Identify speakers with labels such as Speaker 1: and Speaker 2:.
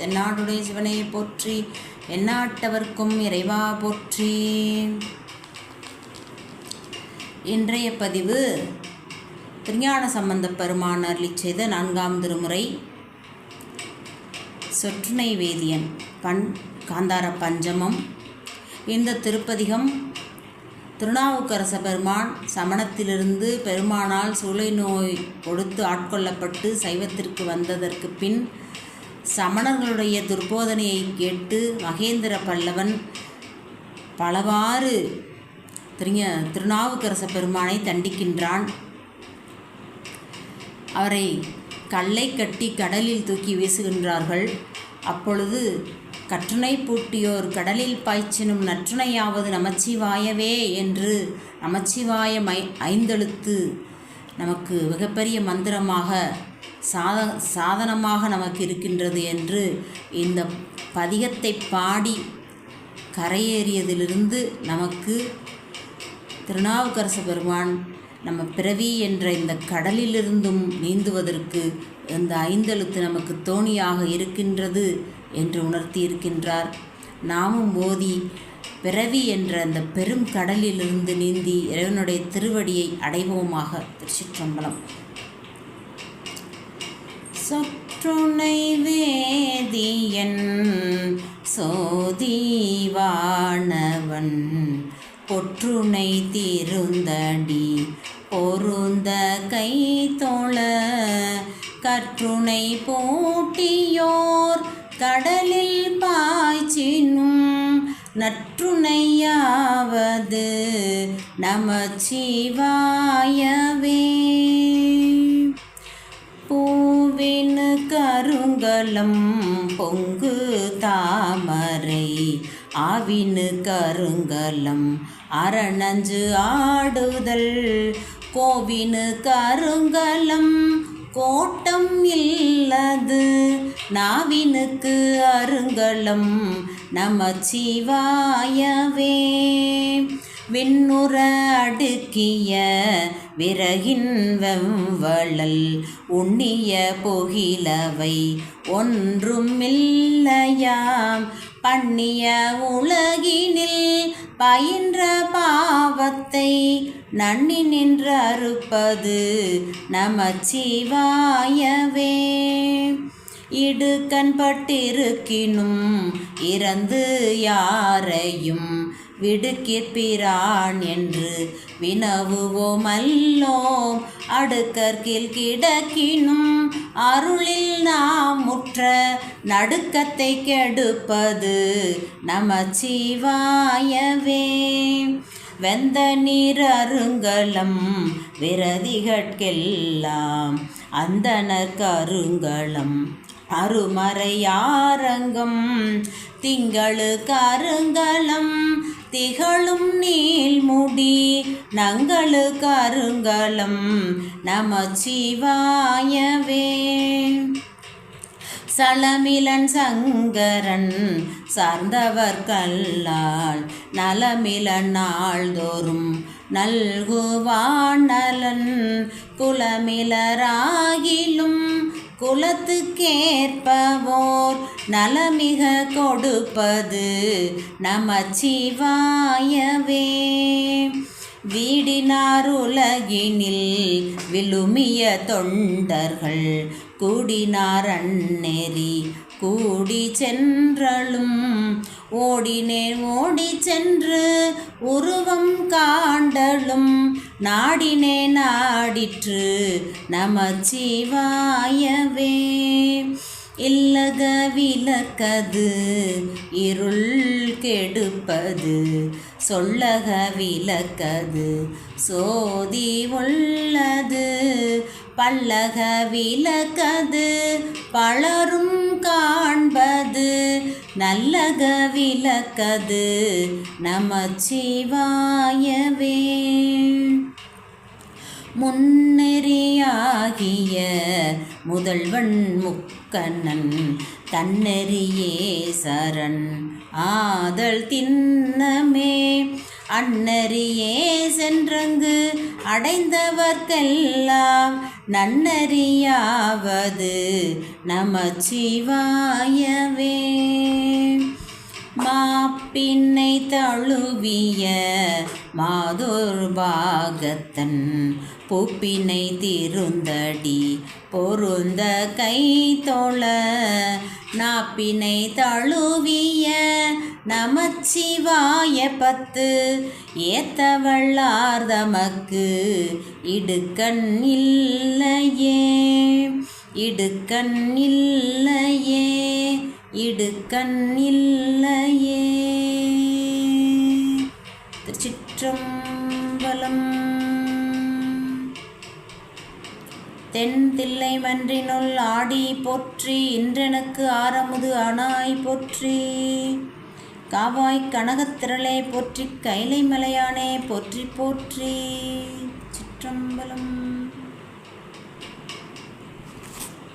Speaker 1: தென்னாடுடைய சிவனை போற்றி எந்நாட்டவர்க்கும் இறைவா போற்றி. இன்றைய பதிவு திருஞான சம்பந்த பெருமான் அருளி செய்த நான்காம் திருமுறை சொற்றுணை வேதியன் பண் காந்தார பஞ்சமம். இந்த திருப்பதிகம் திருநாவுக்கரச பெருமான் சமணத்திலிருந்து பெருமானால் சூளை நோய் கொடுத்து ஆட்கொள்ளப்பட்டு சைவத்திற்கு வந்ததற்கு பின் சமணர்களுடைய துர்போதனையை கேட்டு மகேந்திர பல்லவன் பலவாறு திருஞ திருநாவுக்கரச பெருமானை தண்டிக்கின்றான். அவரை கல்லை கட்டி கடலில் தூக்கி வீசுகின்றார்கள். அப்பொழுது கற்றுணை பூட்டியோர் கடலில் பாய்ச்சினும் நற்றுணையாவது நமச்சிவாயவே என்று நமச்சிவாய மை ஐந்தெழுத்து நமக்கு மிகப்பெரிய மந்திரமாக சாத சாதனமாக நமக்கு இருக்கின்றது என்று இந்த பதிகத்தை பாடி கரையேறியதிலிருந்து நமக்கு திருநாவுக்கரச பெருமான் நம்ம பிறவி என்ற இந்த கடலிலிருந்தும் நீந்துவதற்கு இந்த ஐந்தெழுத்து நமக்கு தோணியாக இருக்கின்றது என்று உணர்த்தி இருக்கின்றார் நாமும் ஓதி பிறவி என்ற அந்த பெரும் கடலிலிருந்து நீந்தி இறைவனுடைய திருவடியை அடைவோமாக திருச்சிற்றம்பலம். சொற்றுணை வேதியன் சோதிவானவன். பொற்றுணை திருந்தடி பொருந்த கை தோழ. கற்றுணை போட்டியோர் கடலில் பாய்ச்சினும். நற்றுணையாவது நமச்சிவாயவே. பொங்கலம் பொங்கு தாமரை ஆவினு கருங்கலம் அரணஞ்சு ஆடுதல் கோவினு கருங்கலம் கோட்டம் இல்லது நாவினுக்கு அருங்கலம் நமச்சிவாயவே. விண்ணுற அடுக்கிய விறகின் வெவ்வளல் உண்ணிய புகிலவை ஒன்றுமில்லையாம். பண்ணிய உலகினில் பயின்ற பாவத்தை நன்னி நின்று அறுப்பது நமச்சிவாயவே. இடுக்கண்பட்டிருக்கினும் இறந்து யாரையும் விடுக்கிற்பிரான் என்று வினவுவோம் அல்லோம். அடுக்கற்கில் கிடக்கினும் அருளில் நாம் முற்ற நடுக்கத்தை கெடுப்பது நமச்சிவாயவே. வெந்த நீர் அருங்கலம் விரதிகட்கெல்லாம் அந்தனர் கருங்கலம் அருமறையாரங்கம் திங்களுக்கு கருங்கலம் திகழும் நீள்முடி நங்களு கருங்கலம் நமச்சிவாயவே. சலமிலன் சங்கரன் சார்ந்தவர் கல்லால் நலமிலன் நாள்தோறும் நல்குவான் நலன் குலமிலராகிலும் குலத்துக்கேற்பவோர் நலமிக கொடுப்பது நமச்சிவாயவே. வீடினார் உலகினில் விழுமிய தொண்டர்கள் கூடினார் அந்நெறி கூடி சென்றலும். ஓடினேன் ஓடி சென்று உருவ நாடினே நாடிற்று நமச்சிவாயவே. இல்லக விளக்கது இருள் கெடுப்பது சொல்லக விளக்கது சோதி உள்ளது. பல்லக விளக்கது பலரும் காண்பது நல்லக விளக்கது நமச்சிவாயவே. முன்னெறியாகிய முதல்வன் முக்கண்ணன் தன்னெறியே சரண் ஆதல் தின்னமே. அன்னறியே சென்றங்கு அடைந்தவர்க்கெல்லாம் நன்னறியாவது நமச்சிவாயவே. மாப்பின்னை தழுவிய மாதுர்பாகத்தன் பூப்பினை திருந்தடி பொருந்த கை தோழ நாப்பினை தழுவிய நமச்சிவாய பத்து ஏத்தவள்ளார் தமக்கு இடுக்கண் இல்லையே. இடுக்கண் இல்லையே இடுக்கண் இல்லையே. திருச்சிற்றம்பலம் தென் தில்லை மன்றினுள் ஆடி போற்றி இன்றெனக்கு ஆரமுது அணாய் போற்றி. காவாய் கனகத்திரளே போற்றி கைலை மலையானே போற்றி போற்றி. சிற்றம்பலம்